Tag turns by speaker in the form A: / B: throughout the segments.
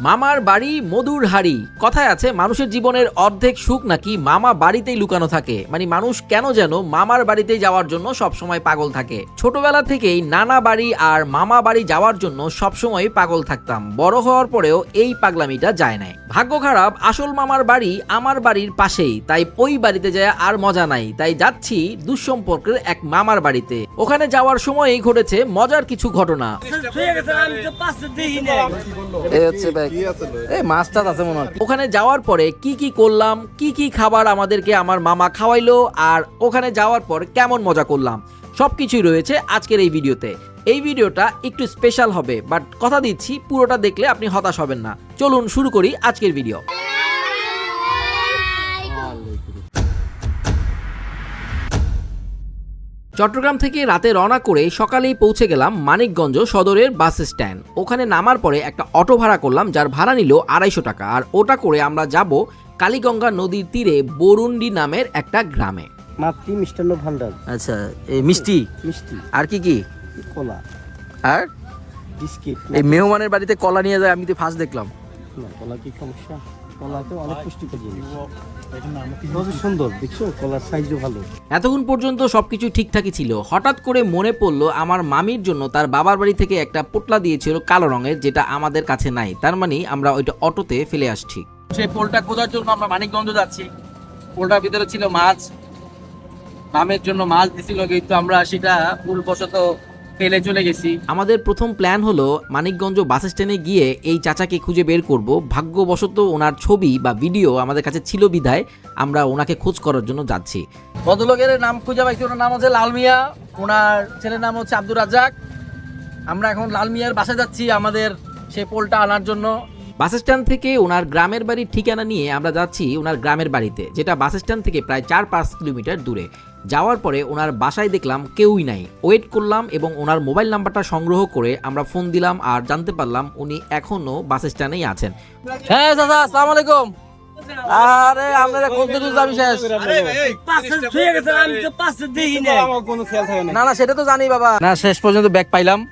A: মামার বাড়ি মধুর হাড়ি কথায় আছে মানুষের জীবনের অর্ধেক সুখ নাকি মামা বাড়িতেই লুকানো থাকে? মানে মানুষ কেন যেন মামার বাড়িতে যাওয়ার জন্য সবসময় পাগল থাকে? ছোটবেলা থেকেই নানা বাড়ি আর মামা বাড়ি যাওয়ার জন্য সবসময় পাগল থাকতাম। বড় হওয়ার পরেও এই পাগলামিটা যায় নাই। ভাগ্য খারাপ আসল মামার বাড়ি আমার বাড়ির পাশেই। তাই ওই বাড়িতে যায় আর মজা নাই। তাই যাচ্ছি দুঃসম্পর্কের এক মামার বাড়িতে। ওখানে যাওয়ার সময়ই ঘটেছে মজার কিছু ঘটনা। এই হচ্ছে ভাই এই মাছটা আছে মনে হয়। ওখানে যাওয়ার পরে কি কি করলাম কি কি খাবার আমাদেরকে আমার মামা খাওয়াইলো আর ওখানে যাওয়ার পর কেমন মজা করলাম সবকিছুই রয়েছে আজকের এই ভিডিওতে। এই ভিডিওটা একটু স্পেশাল হবে বাট কথা দিচ্ছি পুরোটা দেখলে আপনি হতাশ হবেন না। চলুন শুরু করি আজকের ভিডিও চট্টগ্রাম থেকে রাতে রওনা করে সকালেই পৌঁছে গেলাম মানিকগঞ্জ সদরের বাস স্ট্যান্ড। ওখানে নামার পরে একটা অটো ভাড়া করলাম যার ভাড়া নিল আড়াইশো টাকা। আর ওটা করে আমরা যাব কালীগঙ্গা নদীর তীরে বরুন্ডি নামের একটা গ্রামে।
B: মাতৃ মিষ্টান্ন ভান্ডার।
A: আচ্ছা এই মিষ্টি?
B: মিষ্টি।
A: আর কি কি?
B: কলা।
A: আর?
B: বিস্কিট।
A: এই মেহমানের বাড়িতে কলা নিয়ে যায় আমি তো ফার্স্ট দেখলাম।
B: কলা কি সমস্যা? কলাতে অনেক পুষ্টিকর জিনিস। সুন্দর দেখছ? কলার সাইজও ভালো।
A: এতক্ষণ পর্যন্ত সবকিছু ঠিকঠাকই ছিল। হঠাৎ করে মনে পড়ল আমার মামির জন্য তার বাবার বাড়ি থেকে একটা পোটলা দিয়েছিল কালো রঙের যেটা আমাদের কাছে নাই। তার মানে আমরা ওইটা অটোতে ফেলে আসছি।
C: সেই পোলটা খোঁজার জন্য আমরা মানিকগঞ্জ যাচ্ছি। পোলটার ভিতরে ছিল মাছ। মামের জন্য মাছ দিছিল কিন্তু আমরা সেটা ভুলবশত ফেলে চলে গেছি।
A: আমাদের প্রথম প্ল্যান হলো মানিকগঞ্জ বাস স্ট্যান্ডে গিয়ে এই চাচাকে খুঁজে বের করব। ভাগ্যবশত ওনার ছবি বা ভিডিও আমাদের কাছে ছিল বিধায় আমরা ওনাকে খোঁজ করার জন্য যাচ্ছি।
C: ভদ্রলোকের নাম খুঁজে পাইছি ওনার নাম হচ্ছে লাল মিয়া। ওনার ছেলের নাম হচ্ছে আব্দুর রাজ্জাক। আমরা এখন লাল মিয়ার বাসায় যাচ্ছি আমাদের সে পোলটা আনার জন্য।
A: বাস স্ট্যান্ড থেকে ওনার গ্রামের বাড়ির ঠিকানা নিয়ে আমরা যাচ্ছি ওনার গ্রামের বাড়িতে, যেটা বাস স্ট্যান্ড থেকে প্রায় চার পাঁচ কিলোমিটার দূরে। যাওয়ার পরে ওনার বাসায় দেখলাম কেউই নাই। ওয়েট করলাম এবং ওনার মোবাইল নাম্বারটা সংগ্রহ করে আমরা ফোন দিলাম আর জানতে পারলাম উনি এখনও বাস স্ট্যান্ডেই আছেন।
C: হ্যাঁ দাদা, আসসালামু আলাইকুম। আরে আপনারা কোন দিকে যাবি শেষ? না। না সেটা তো জানি বাবা। না শেষ পর্যন্ত ব্যাগ পাইলাম।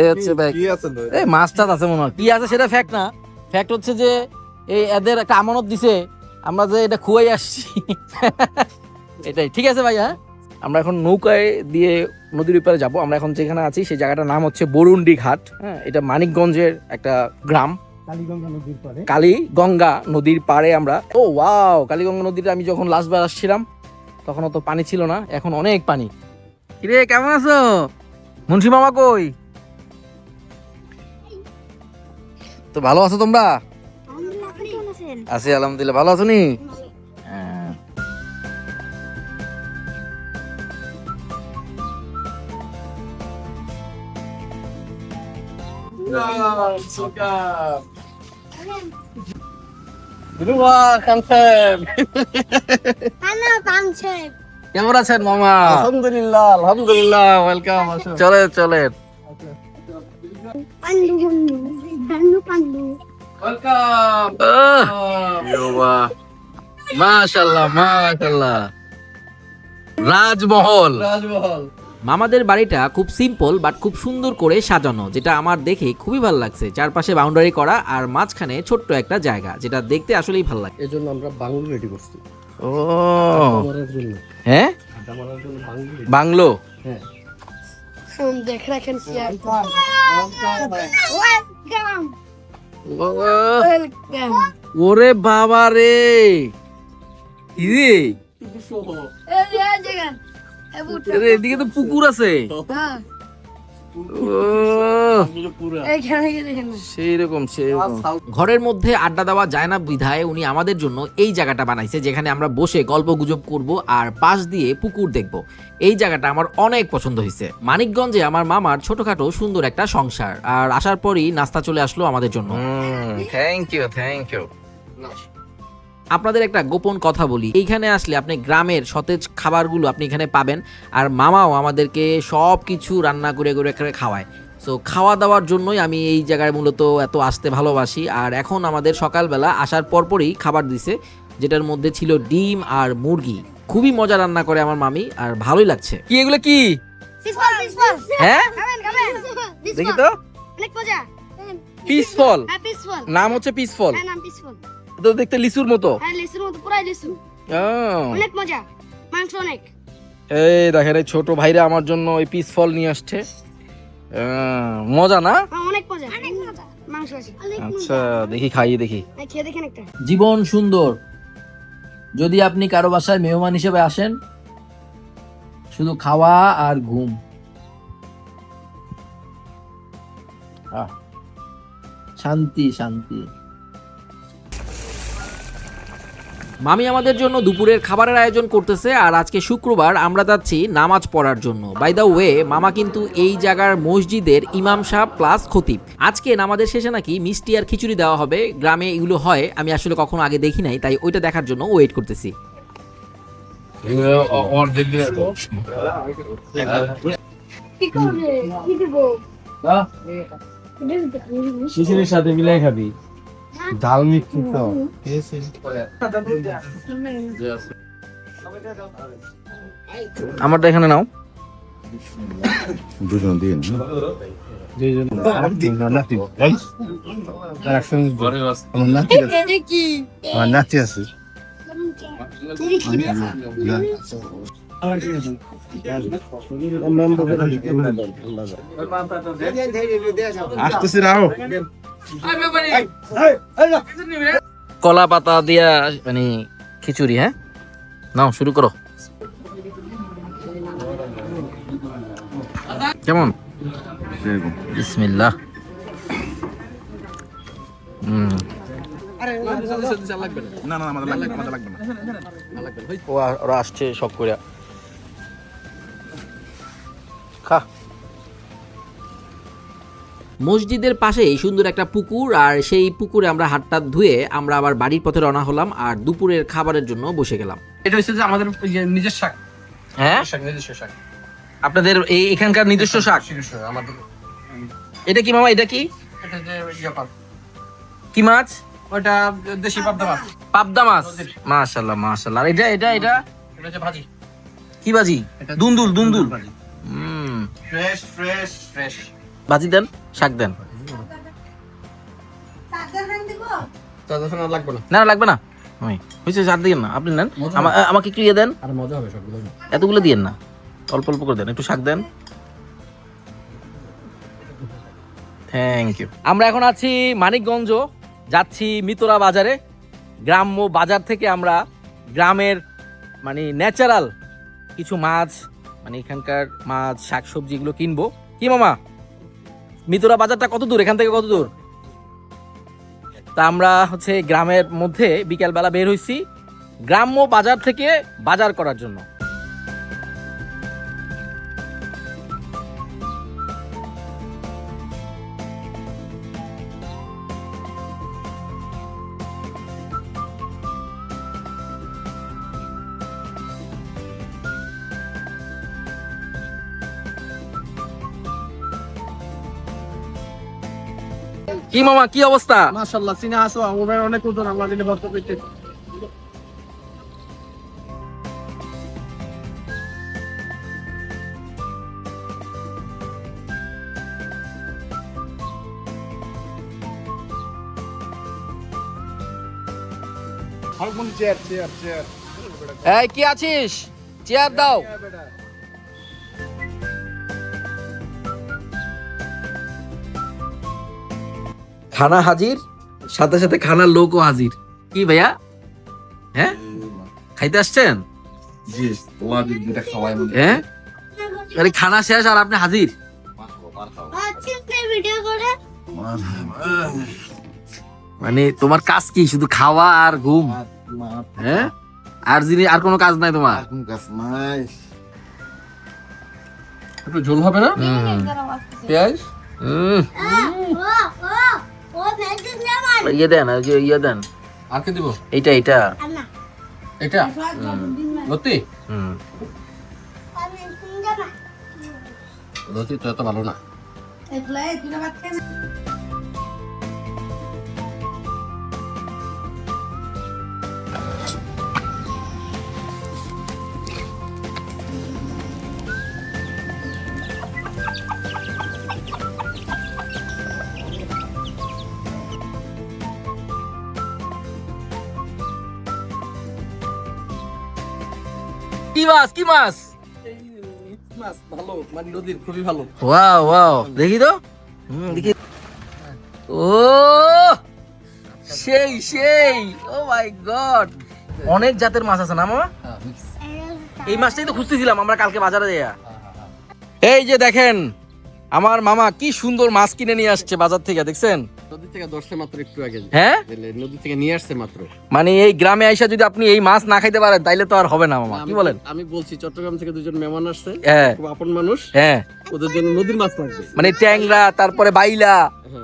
C: এই হচ্ছে ব্যাগ। এই মাছটা আছে মনে হয়। কি আছে সেটা ফ্যাক্ট না। ফ্যাক্ট হচ্ছে যে এই এদের একটা আমানত দিছে। আমরা যে এটা খুয়াই আসছি। এটাই। ঠিক আছে ভাই হ্যাঁ আমরা এখন নৌকায় দিয়ে নদীর উপরে যাব। আমরা এখন যেখানে আছি সেই জায়গাটার নাম হচ্ছে বরুন্ডি ঘাট। হ্যাঁ এটা মানিকগঞ্জের একটা গ্রাম।
B: কালীগঙ্গা নদীর
C: কালী গঙ্গা নদীর পাড়ে আমরা। ও ওয়াও কালীগঙ্গা নদীতে আমি যখন লাস্টবার আসছিলাম তখন অত পানি ছিল না এখন অনেক পানি। কিরে কেমন আছো? মুন্সি মামা কই? তো ভালো আছো তোমরা? আছি আলহামদুলিল্লাহ ভালো আছো নি? হ্যাঁ।
D: Halo Bangcep.
C: কেমন আছেন মামা?
B: আলহামদুলিল্লাহ
C: আলহামদুলিল্লাহ ওয়েলকাম চলে চলে মাশাল্লাহ মাশাল্লাহ রাজমহল।
B: রাজমহল।
A: মামাদের বাড়িটা খুব সিম্পল বাট খুব সুন্দর করে সাজানো যেটা আমার দেখে খুবই ভালো লাগছে। চারপাশে বাউন্ডারি করা আর মাঝখানে ছোট্ট একটা জায়গা যেটা দেখতে আসলেই ভালো লাগে
B: এর জন্য আমরা বাংলো রেডি করছি।
C: ও। হ্যাঁ?
B: বাংলো। হ্যাঁ।
D: Welcome. Welcome.
C: ওরে বাবা রে। কি এদিকে তো পুকুর আছে। রকম
A: ঘরের মধ্যে আড্ডা দেওয়া যায় না বিধায় উনি আমাদের জন্য এই জায়গাটা বানাইছে যেখানে আমরা বসে গল্প গুজব করব আর পাশ দিয়ে পুকুর দেখব। এই জায়গাটা আমার অনেক পছন্দ হয়েছে। মানিকগঞ্জে আমার মামার ছোটখাটো সুন্দর একটা সংসার। আর আসার পরই নাস্তা চলে আসলো আমাদের জন্য।
C: থ্যাংক ইউ থ্যাংক ইউ
A: আপনাদের একটা গোপন কথা বলি। এইখানে আসলে আপনি গ্রামের সতেজ খাবারগুলো আপনি এখানে পাবেন আর মামাও আমাদেরকে সব কিছু রান্না করে করে করে খাওয়ায়। সো খাওয়া দাওয়ার জন্যই আমি এই জায়গায় মূলত এত আসতে ভালোবাসি। আর এখন আমাদের সকালবেলা আসার পরপরই খাবার দিছে যেটার মধ্যে ছিল ডিম আর মুরগি। খুবই মজা রান্না করে আমার মামি আর ভালোই লাগছে।
C: কি এগুলো কি. হ্যাঁ. দেখি তো।
D: Naik aja.
A: পিস ফল
D: হ্যাঁ পিসফল
A: নাম হচ্ছে পিস
D: পিসফল
A: তো দেখতে লিচুর মতো।
D: হ্যাঁ লিচুর মতো পুরাই লিচু। অনেক মজা মাংস অনেক।
A: এই দেখেন এই ছোট ভাইরা আমার জন্য ওই পিস ফল নিয়ে আসছে। আহ, মজা না?
D: হ্যাঁ, অনেক মজা। অনেক মজা। মাংস আছে।
A: আচ্ছা দেখি খাইয়ে দেখি।
D: খেয়ে দেখেন একটা।
E: জীবন সুন্দর। যদি আপনি কারও বাসায় মেহমান হিসেবে আসেন শুধু খাওয়া আর ঘুম। শান্তি শান্তি। মামি আমাদের জন্য দুপুরের খাবারের আয়োজন করতেছে আর আজকে শুক্রবার আমরা যাচ্ছি নামাজ পড়ার জন্য। বাই দ্য ওয়ে মামা কিন্তু এই জায়গার মসজিদের ইমাম সাহেব প্লাস খতিব। আজকে নামাজের শেষে নাকি মিষ্টি আর খিচুড়ি দেওয়া হবে। গ্রামে এগুলো হয় আমি আসলে কখনো আগে দেখি নাই তাই ওইটা দেখার জন্য ওয়েট করতেছি।
D: কি করবে? কি দিব?
B: শিশিরের সাথে মিলাই খাবি। ডাল মিষ্টি তো
A: আমারটা এখানে নাও।
F: দুজন দিন।
B: নাতি
F: আছে। আসতেছি রাও
A: কলা পাতা দিয়া মানে খিচুড়ি হ্যাঁ? নাও শুরু করো। কেমন?
F: সেরকম।
A: বিসমিল্লাহ। হুম।
F: না না আমাদের লাগবে আমাদের লাগবে না।
A: ও ওরা আসছে সব করে খা।
E: মসজিদের পাশেই সুন্দর একটা পুকুর আর সেই পুকুরে আমরা হাতটা ধুয়ে আমরা আবার বাড়ির পথে রওনা হলাম আর দুপুরের খাবারের জন্য বসে গেলাম।
C: এটা হচ্ছে যে আমাদের ইয়ে নিজের শাক।
A: হ্যাঁ?
C: শাক নিজস্ব শাক।
A: আপনাদের এই এখানকার নিজস্ব শাক?
C: আমাদের।
A: এটা কি মামা এটা কি?
C: এটা যে ইয়ে
A: কি মাছ?
C: ওটা দেশি পাবদা মাছ।
A: পাবদা মাছ? মাশাল্লাহ মাশাল্লাহ আর এটা এটা এটা?
C: এটা হচ্ছে ভাজি।
A: কি
C: এটা
A: দুন্দুল দুন্দুল।
C: ভাজি।
A: হুম।
C: ফ্রেশ ফ্রেশ ফ্রেশ
A: ভাজি দেন শাক দেন।
C: লাগবে না।
A: লাগবে না। হয়েছে চার দিন না। আপনি নেন। আমাকে একটু ইয়ে দেন।
C: আর মজা হবে সবগুলো।
A: এতগুলো দিয়েন না। অল্প অল্প করে দেন। একটু শাক দেন। থ্যাংক ইউ আমরা এখন আছি মানিকগঞ্জ। যাচ্ছি মিতরা বাজারে। গ্রাম্য বাজার থেকে আমরা গ্রামের মানে ন্যাচারাল কিছু মাছ মানে এখানকার মাছ শাকসবজি এগুলো কিনবো। কি মামা? মিতরা বাজারটা কত দূর? এখান থেকে কত দূর? তা আমরা হচ্ছে গ্রামের মধ্যে বিকেলবেলা বের হইছি। গ্রাম্য বাজার থেকে বাজার করার জন্য। কি মামা কি অবস্থা?
C: মাশাআল্লাহ সিনা আসো ওভার অনেক উত্তর আমরা দিনে ভক্ত পেতে
A: এই কি আছিস? চেয়ার দাও। খানা হাজির সাথে সাথে খানার লোকও হাজির। কি ভাইয়া? হ্যাঁ? খাইতে আসছেন?
F: মনে
A: হ্যাঁ? আরে খানা শেষ আর আপনি হাজির? মানে তোমার কাজ কি? শুধু খাওয়া আর ঘুম? হ্যাঁ? আর জিনিস আর কোনো কাজ নাই তোমার?
F: কোন কাজ নাই।
C: একটু ঝোল হবে না? পেঁয়াজ?
A: ইয়ে দেন ওই যে ইয়ে দেন।
C: আর কি দিব?
A: এইটা এইটা।
C: এটা লতি?
A: হুম।
C: লতি তো এত ভালো না।
A: কি মাছ? কি মাছ?
C: মাছ ভালো মানে নদীর খুবই ভালো।
A: Wow wow. দেখি তো। হুম, দেখি। ও সেই সেই। Oh my god. অনেক জাতের মাছ আছে না মামা?
C: হ্যাঁ
A: এই মাছটাই তো খুঁজতেছিলাম আমরা কালকে বাজারে যাইয়া। এই যে দেখেন আমার মামা কি সুন্দর মাছ কিনে নিয়ে আসছে বাজার থেকে দেখছেন?
C: নদী থেকে ধরছে মাত্র একটু আগে।
A: হ্যাঁ?
C: নদী থেকে নিয়ে আসছে মাত্র।
A: মানে এই গ্রামে আইসা যদি আপনি এই মাছ না খাইতে পারেন তাইলে তো আর হবে না মামা কি বলেন?
C: আমি বলছি চট্টগ্রাম থেকে দুজন মেহমান আসছে
A: হ্যাঁ।
C: খুব আপন মানুষ।
A: হ্যাঁ।
C: ওদের জন্য নদীর মাছ লাগবে।
A: মানে ট্যাংরা তারপরে বাইলা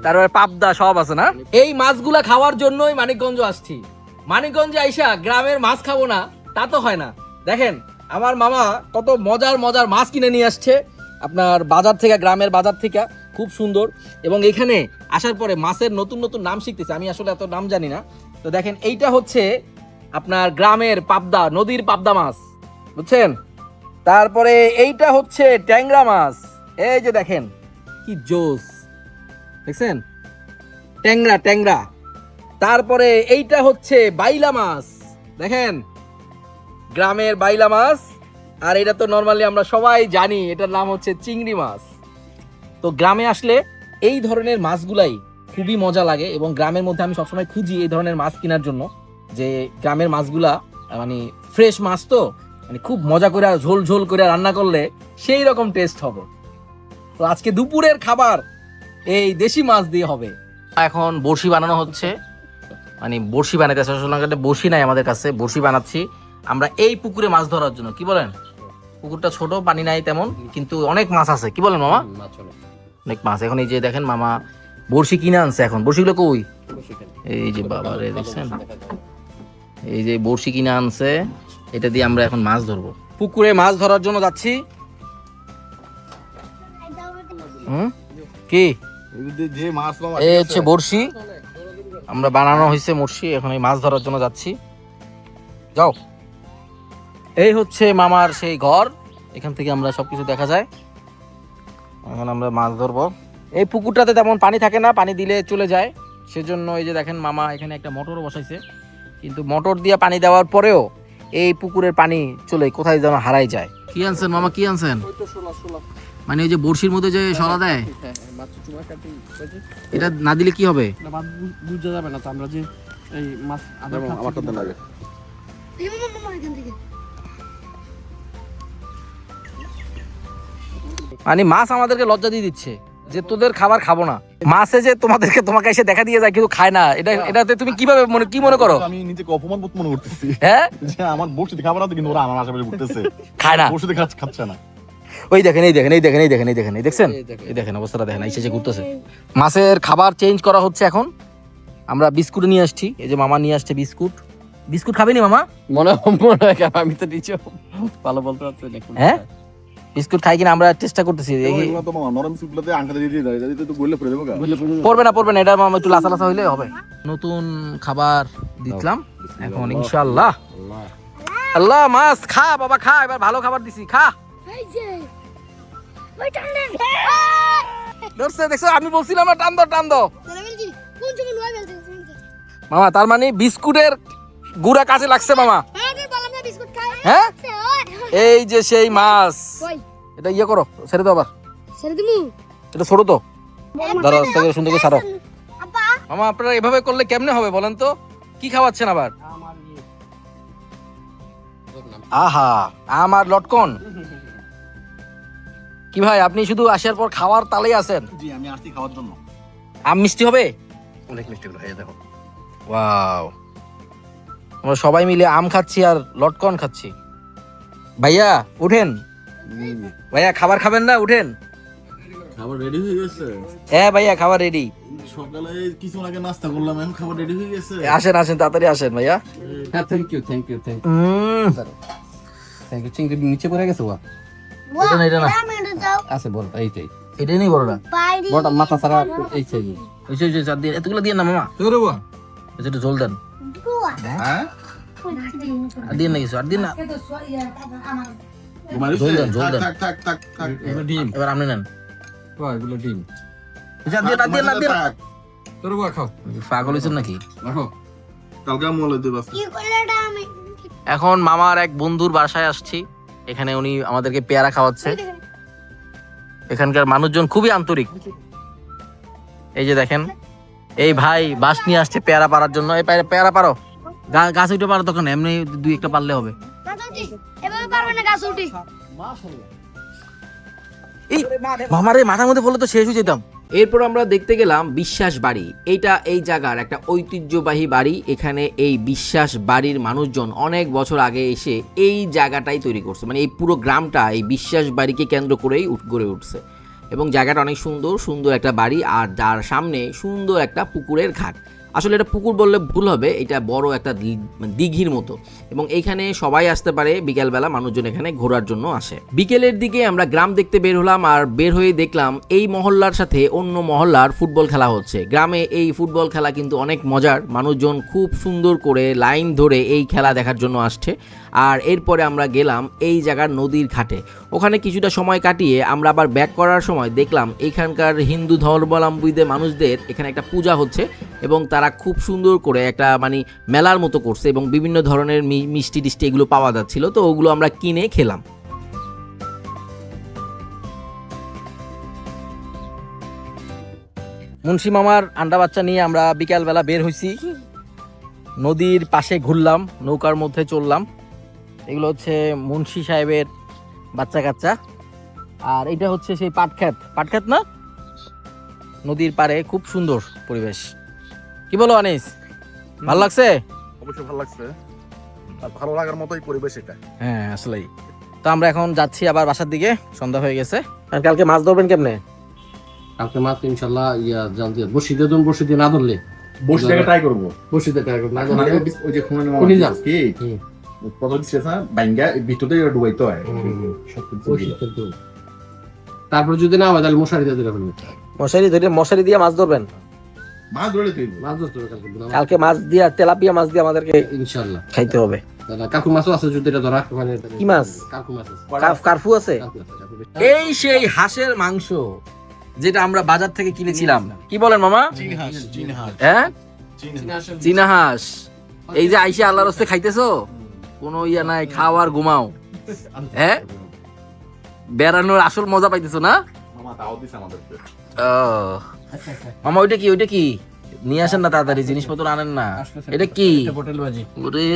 A: তারপরে পাবদা সব আছে না? এই মাছগুলা খাওয়ার জন্যই মানিকগঞ্জ আসছি। মানিকগঞ্জে আইসা গ্রামের মাছ খাব না তা তো হয় না। দেখেন আমার মামা কত মজার মজার মাছ কিনে নিয়ে আসছে আপনার বাজার থেকে গ্রামের বাজার থেকে। খুব সুন্দর এবং এখানে আসার পরে মাছের নতুন নতুন নাম শিখতেছে। আমি আসলে এত নাম জানি না। তো দেখেন, এইটা হচ্ছে আপনার গ্রামের পাবদা, নদীর পাবদা মাছ। বুঝছেন? তারপরে এইটা হচ্ছে ট্যাংরা মাছ। এই যে দেখেন, কি জোস। দেখছেন? ট্যাংরা ট্যাংরা। তারপরে এইটা হচ্ছে বাইলা মাছ। দেখেন? গ্রামের বাইলা মাছ। আর এটা তো নর্মালি আমরা সবাই জানি, এটার নাম হচ্ছে চিংড়ি মাছ। তো গ্রামে আসলে এই ধরনের মাছগুলাই খুবই মজা লাগে এবং গ্রামের মধ্যে আমি সবসময় খুঁজি এই ধরনের মাছ কেনার জন্য। যে গ্রামের মাছগুলা মানে ফ্রেশ মাছ তো মানে খুব মজা করে ঝোল ঝোল করে রান্না করলে সেই রকম টেস্ট হবে। তো আজকে দুপুরের খাবার এই দেশি মাছ দিয়ে হবে। এখন বড়শি বানানো হচ্ছে। মানে বড়শি বানাইতে আসলে বড়শি নাই আমাদের কাছে বড়শি বানাচ্ছি। আমরা এই পুকুরে মাছ ধরার জন্য কি বলেন? পুকুরটা ছোট পানি নাই তেমন কিন্তু অনেক মাছ আছে। কি বলেন মামা?
C: মাছ অনেক
A: মাছ। এখন এই যে দেখেন মামা বড়শি কিনে আনছে এখন। বড়শিগুলো কই? এই যে বাবা রে দেখছেন? এই যে বড়শি কিনে আনছে এটা দিয়ে আমরা এখন মাছ ধরবো। পুকুরে মাছ ধরার জন্য যাচ্ছি। হুম? কি?
F: যে মাছ
A: এই হচ্ছে বড়শি। আমরা বানানো হয়েছে বড়শি এখন এই মাছ ধরার জন্য যাচ্ছি। যাও। এই হচ্ছে মামার সেই ঘর। এখান থেকে আমরা সবকিছু দেখা যায়। এখন আমরা মাছ ধরবো। এই পুকুরটাতে তেমন পানি থাকে না পানি দিলে চলে যায়। সেজন্য এই যে দেখেন মামা এখানে একটা মোটর বসাইছে। কিন্তু মোটর দিয়ে পানি দেওয়ার পরেও এই পুকুরের পানি চলে কোথায় যেন হারাই যায়। কি আনছেন মামা কি আনছেন?
C: ওই তো শোলা শোলা
A: মানে ওই যে বড়শির মধ্যে যে সরা দেয়?
C: হ্যাঁ
A: এটা না দিলে কি হবে?
C: এটা বাদ বুঝা যাবে না তো আমরা যে এই মাছ আদা
F: আমার
A: মানে মাছ আমাদেরকে লজ্জা দিয়ে দিচ্ছে যে তোদের খাবার খাব না। মাছে যে তোমাদেরকে তোমাকে এসে দেখা দিয়ে যায় কিন্তু খায় না। এটা এটাতে তুমি কীভাবে মনে কি মনে করো?
F: আমি নিজেকে অপমান বোধ মনে করতেছি।
A: হ্যাঁ?
F: যে আমার বসে খাবার আছে কিন্তু ওরা আমার আশেপাশে ঘুরতেছে।
A: খায় না।
F: বসে খাচ্ছে খাচ্ছে না।
A: ওই দেখেন এই দেখেন এই দেখেন এই দেখেন এই দেখেন এই দেখছেন?
C: এই দেখেন।
A: এই দেখেন অবস্থাটা দেখেন এই শেষে ঘুরতেছে। মাছের খাবার চেঞ্জ করা হচ্ছে এখন। আমরা বিস্কুট নিয়ে আসছি। এই যে মামা নিয়ে আসছে বিস্কুট। বিস্কুট খাবেনি মামা?
C: মনে মনে হয় আমি তো নিচে ভালো বলতে পারছি
A: হ্যাঁ? বিস্কুট খাই কিনা আমরা চেষ্টা করতেছি। পড়বে না পড়বে না এটা মামা একটু লাসা লাসা হইলে হবে। নতুন খাবার দিলাম এখন ইনশাআল্লাহ।
C: আল্লাহ
A: আল্লাহ মাছ খা বাবা খা এবার ভালো খাবার দিছি খা। ধরছে দেখছ আমি বলছিলাম না টান দো টান দো মামা তার মানে বিস্কুটের গুড়া কাজে লাগছে মামা।
D: হ্যাঁ
A: হ্যাঁ এই যে সেই মাছ। এটা ইয়ে করো ছেড়ে দাও আবার।
D: ছেড়ে দিমু?
A: এটা ছোট তো। ধরো করে সুন্দর করে ছাড়ো।
D: আপা।
A: মামা আপনারা এভাবে করলে কেমনে হবে বলেন তো? কি খাওয়াচ্ছেন আবার? আহা আমার লটকন। কি ভাই আপনি শুধু আসার পর খাওয়ার তালেই আছেন?
F: জি আমি আসছি খাওয়ার জন্য।
A: আম মিষ্টি হবে?
F: অনেক মিষ্টি গুলো দেখো।
A: ওয়াও। আমরা সবাই মিলে আম খাচ্ছি আর লটকন খাচ্ছি। ভাইয়া উঠেন। ভাইয়া খাবার খাবেন না? উঠেন।
F: খাবার রেডি হয়ে গেছে?
A: হ্যাঁ ভাইয়া খাবার রেডি
F: সকালে কিছু আগে নাস্তা করলাম এখন খাবার রেডি হয়ে গেছে?
A: আসেন আসেন তাড়াতাড়ি আসেন ভাইয়া।
C: হ্যাঁ thank you thank you thank
A: um,
C: thank you চিংড়ি নিচে পড়ে গেছে ওয়া
A: এটা না এটা না।
D: এটা
C: আছে বল এইটাই
A: এটাই নেই বড়টা
C: বড়টা মাথা ছাড়া এই চাই
A: ওই যে চার দিয়ে এতগুলো দিয়ে না মামা?
C: তোর ওয়া
A: যে জল দেন।
F: হ্যাঁ?
A: আর না। কিছু আর দিয়ে না জল দেন, জল দেন।
C: ডিম।
A: এবার আপনি নেন।
C: এগুলো ডিম।
A: যে না, আর না, দিয়ে না।
F: থাক।
C: তোর ওয়া খাও।
A: পাগল হয়েছেন নাকি?
C: রাখো।
F: কালকে আমি বলে
D: কি করলে আমি?
A: এখন মামার এক বন্ধুর বাসায় আসছি। এখানে উনি আমাদেরকে পেয়ারা খাওয়াচ্ছে। এখানকার মানুষজন খুবই আন্তরিক। এই যে দেখেন এই ভাই বাস নিয়ে আসছে পেয়ারা পারার জন্য। এই পেয়ারা- গা- গাছ উঠে পারো তখন এমনি দুই একটা পারলে হবে।
D: এভাবে পারবে না গাছ উঠি।
A: এই মামারে মাথার মধ্যে বলে তো শেষ হয়ে যেতাম।
E: এরপর আমরা দেখতে গেলাম বিশ্বাস বাড়ি। এইটা এই জায়গার একটা ঐতিহ্যবাহী বাড়ি। এখানে এই বিশ্বাস বাড়ির মানুষজন অনেক বছর আগে এসে এই জায়গাটাই তৈরি করছে। মানে এই পুরো গ্রামটা এই বিশ্বাস বাড়িকে কেন্দ্র করেই উঠ- গড়ে উঠছে। এবং জায়গাটা অনেক সুন্দর সুন্দর একটা বাড়ি। আর যার সামনে সুন্দর একটা পুকুরের ঘাট। আসলে এটা পুকুর বললে ভুল হবে, এটা বড় একটা মানে দিঘির মতো। এবং এইখানে সবাই আসতে পারে, বিকেলবেলা মানুষজন এখানে ঘোরার জন্য আসে। বিকেলের দিকে আমরা গ্রাম দেখতে বের হলাম আর বের হয়ে দেখলাম এই মহল্লার সাথে অন্য মহল্লার ফুটবল খেলা হচ্ছে। গ্রামে এই ফুটবল খেলা কিন্তু অনেক মজার। মানুষজন খুব সুন্দর করে লাইন ধরে এই খেলা দেখার জন্য আসছে। আর এরপরে আমরা গেলাম এই জায়গার নদীর ঘাটে। ওখানে কিছুটা সময় কাটিয়ে আমরা আবার ব্যাক করার সময় দেখলাম এখানকার হিন্দু ধর্মাবলম্বীদের মানুষদের এখানে একটা পূজা হচ্ছে এবং তারা খুব সুন্দর করে একটা মানে মেলার মতো করছে এবং বিভিন্ন ধরনের মিষ্টি টিষ্টি এগুলো পাওয়া যাচ্ছিল। তো ওগুলো আমরা কিনে খেলাম।
A: মুন্সি মামার আন্ডা বাচ্চা নিয়ে আমরা বিকালবেলা বের হয়েছি নদীর পাশে ঘুরলাম, নৌকার মধ্যে চললাম। এগুলো হচ্ছে মুন্সি সাহেবের বাচ্চা কাচ্চা। আর এটা হচ্ছে সেই পাটখ্যাত। পাটখ্যাত না? নদীর পাড়ে খুব সুন্দর পরিবেশ। কি বলো আনিস? ভালো লাগছে?
G: অবশ্যই ভালো লাগছে। আর ভালো লাগার মতোই পরিবেশ এটা।
A: হ্যাঁ আসলেই। তো আমরা এখন যাচ্ছি আবার বাসার দিকে। সন্ধ্যা হয়ে গেছে। আর কালকে মাছ ধরবেন কেমনে?
C: কালকে মাছ ইনশাল্লাহ ইয়া জানতে বসি দিয়ে তুমি বসি দিয়ে না ধরলে।
G: বসে থেকে ট্রাই করব।
C: বসি দিয়ে ট্রাই করব না ধরলে
G: ওই যে খুনে
C: যান।
G: কি। প্রথম শেষ না বাইঙ্গা ভিতরে ডুবাইতে হয়।
C: ধরো। তারপর যদি না হয় তাহলে মশারি দিয়ে হবে
A: মশারি ধরে মশারি দিয়ে মাছ ধরবেন?
G: মাছ ধরে তুই
C: মাছ ধরতে হবে কালকে
A: মাছ দিয়ে তেলাপিয়া মাছ দিয়ে আমাদেরকে
C: ইনশাল্লাহ
A: খাইতে হবে।
C: কাকু মাছও আছে যদি এটা ধরা ওখানে
A: কি মাছ?
C: কাকু মাছ আছে।
A: কার্ফ- আছে। এই সেই হাঁসের মাংস যেটা আমরা বাজার থেকে কিনেছিলাম। কি বলেন মামা? হ্যাঁ? চীনা হাঁস। এই যে আইসে আল্লাহর হস্তে খাইতেছো? কোনো ইয়া নাই খাও আর ঘুমাও। হ্যাঁ বেড়ানোর আসল মজা পাইতেছো না?
G: মামা তাও দিছে আমাদেরকে
A: ও। মামা ওইটা কি ওইটা কি? নিয়ে আসেন না তাড়াতাড়ি জিনিসপত্র আনেন না। এটা কি?
C: পটল ভাজি।
A: ওরে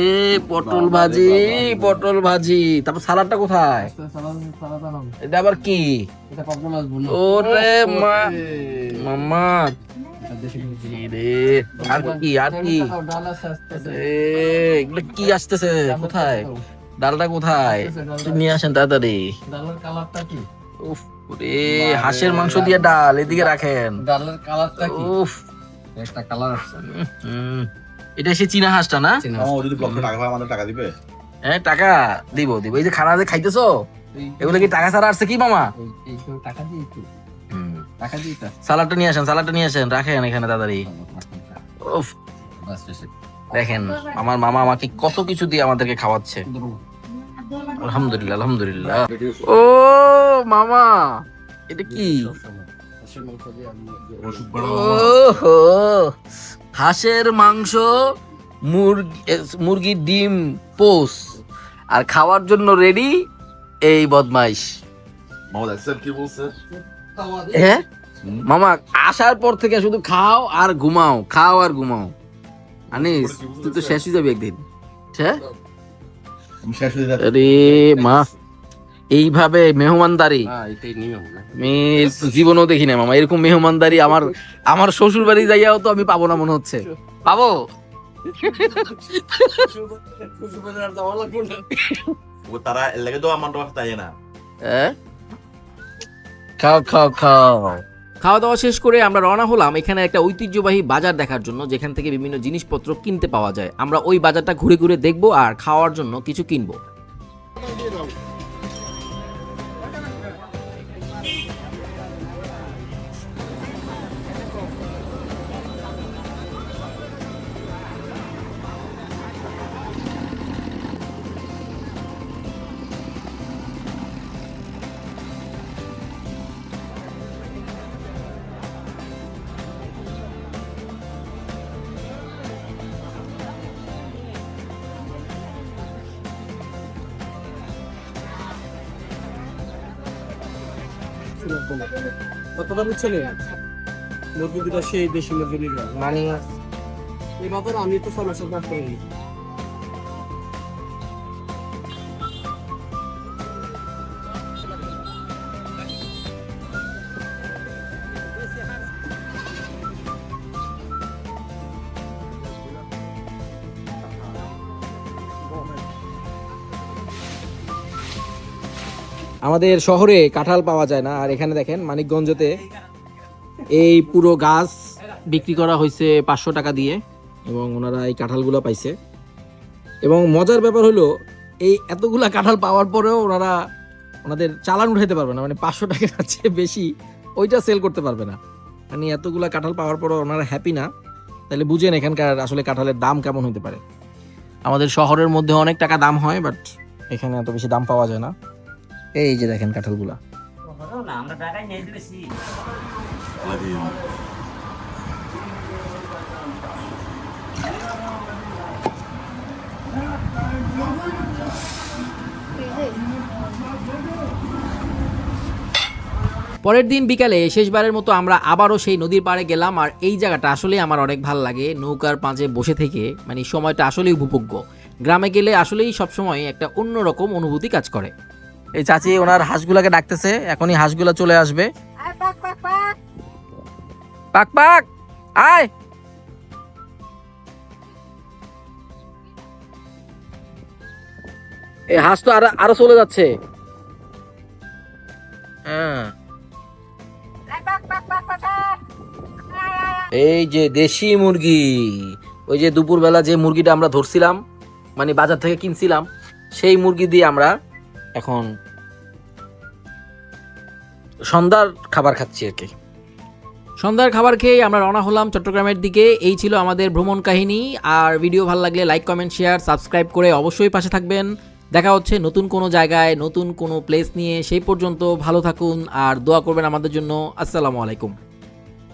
A: পটল ভাজি পটল ভাজি। তারপর সালাডটা কোথায়? এটা আবার কি? ওরে মা মামা আর কি আর কি?
C: ডাল আছে আস্তে আস্তে।
A: এ, এগুলো কি আসতেছে? কোথায়? ডালটা কোথায়? নিয়ে আসেন তাড়াতাড়ি।
C: ডালের কালারটা কি
A: উফ ওরে হাঁসের মাংস দিয়ে ডাল এদিকে রাখেন।
C: ডালের কালারটা কি?
A: উফ।
C: একটা কালার আসছে।
A: এটা সে চীনা হাঁসটা না?
G: ও যদি ব্লকে টাকা আমাদের টাকা দিবে?
A: হ্যাঁ টাকা দিব দিব। এই যে খানা যে খাইতেছো এগুলো কি টাকা ছাড়া আসছে কি মামা?
C: এই- এই তো টাকা দিয়ে
A: সালাডটা নিয়ে আসেন সালাডটা নিয়ে আসেন রাখেন এখানে তাড়াতাড়ি। উফ দেখেন আমার মামা আমাকে কত কিছু দিয়ে আমাদেরকে খাওয়াচ্ছে। আলহামদুলিল্লাহ আলহামদুলিল্লাহ। ও মামা এটা কি?
C: হাঁসের মাংস দিয়ে আমি-
A: ওহো হাঁসের মাংস মুরগি মুরগির ডিম পোস। আর খাওয়ার জন্য রেডি এই বদমাইশ।
G: মামা দেখছেন কি বলছে?
A: হ্যাঁ? মামা আসার পর থেকে শুধু খাও আর ঘুমাও খাও আর ঘুমাও। আনিস তুই তো শেষ হয়ে যাবি একদিন। হ্যাঁ? আরে মা এইভাবে মেহমানদারি।
C: হ্যাঁ এটাই নিয়ম না।
A: আমি জীবনেও দেখি না মামা। এরকম মেহমানদারি আমার আমার শ্বশুর বাড়ি যাইয়াও তো আমি পাবো না মনে হচ্ছে। পাবো?
G: তারা লাগে তো আমার তাই না।
A: হ্যাঁ? খাও খাও খাও।
E: খাওয়া দাওয়া শেষ করে আমরা রওনা হলাম এখানে একটা ঐতিহ্যবাহী বাজার দেখার জন্য, যেখান থেকে বিভিন্ন জিনিসপত্র কিনতে পাওয়া যায়। আমরা ওই বাজারটা ঘুরে ঘুরে দেখব আর খাওয়ার জন্য কিছু কিনবো।
B: কতটা বুঝছেন মুরগি দুটা সেই দেশি মুরগি নিলাম
A: মানে
B: এই মাত্র আমি তো ছয় মাসের কাজ করি।
A: আমাদের শহরে কাঁঠাল পাওয়া যায় না, আর এখানে দেখেন মানিকগঞ্জতে এই পুরো গাছ বিক্রি করা হয়েছে পাঁচশো টাকা দিয়ে এবং ওনারা এই কাঁঠালগুলো পাইছে। এবং মজার ব্যাপার হলো, এই এতগুলা কাঁঠাল পাওয়ার পরেও ওনারা ওনাদের চালান উঠাইতে পারবে না মানে পাঁচশো টাকার চেয়ে বেশি ওইটা সেল করতে পারবে না। মানে এতগুলা কাঁঠাল পাওয়ার পরেও ওনারা হ্যাপি না। তাহলে বুঝেন এখানকার আসলে কাঁঠালের দাম কেমন হতে পারে। আমাদের শহরের মধ্যে অনেক টাকা দাম হয় বাট এখানে এত বেশি দাম পাওয়া যায় না। এই যে দেখেন কাঁঠালগুলা।
E: পরের দিন বিকালে শেষবারের মতো আমরা আবারও সেই নদীর পাড়ে গেলাম আর এই জায়গাটা আসলেই আমার অনেক ভালো লাগে নৌকার পাঁচে বসে থেকে মানে সময়টা আসলেই উপভোগ্য। গ্রামে গেলে আসলেই সবসময় একটা অন্যরকম অনুভূতি কাজ করে।
A: এই চাচি ওনার হাঁসগুলাকে ডাকতেছে এখনই হাঁসগুলা চলে আসবে।
D: পাক পাক
A: আয়। এই হাঁস তো আরও আরও চলে যাচ্ছে। হ্যাঁ। এই যে দেশি মুরগি ওই যে দুপুরবেলা যে মুরগিটা আমরা ধরছিলাম মানে বাজার থেকে কিনছিলাম সেই মুরগি দিয়ে আমরা এখন সন্ধ্যার খাবার খাচ্ছি আর কি।
E: সন্ধ্যার খাবার খেয়ে আমরা রওনা হলাম চট্টগ্রামের দিকে। এই ছিল আমাদের ভ্রমণ কাহিনী। আর ভিডিও ভালো লাগলে লাইক কমেন্ট শেয়ার সাবস্ক্রাইব করে অবশ্যই পাশে থাকবেন। দেখা হচ্ছে নতুন কোনো জায়গায় নতুন কোনো প্লেস নিয়ে। সেই পর্যন্ত ভালো থাকুন আর দোয়া করবেন আমাদের জন্য। আসসালামু আলাইকুম।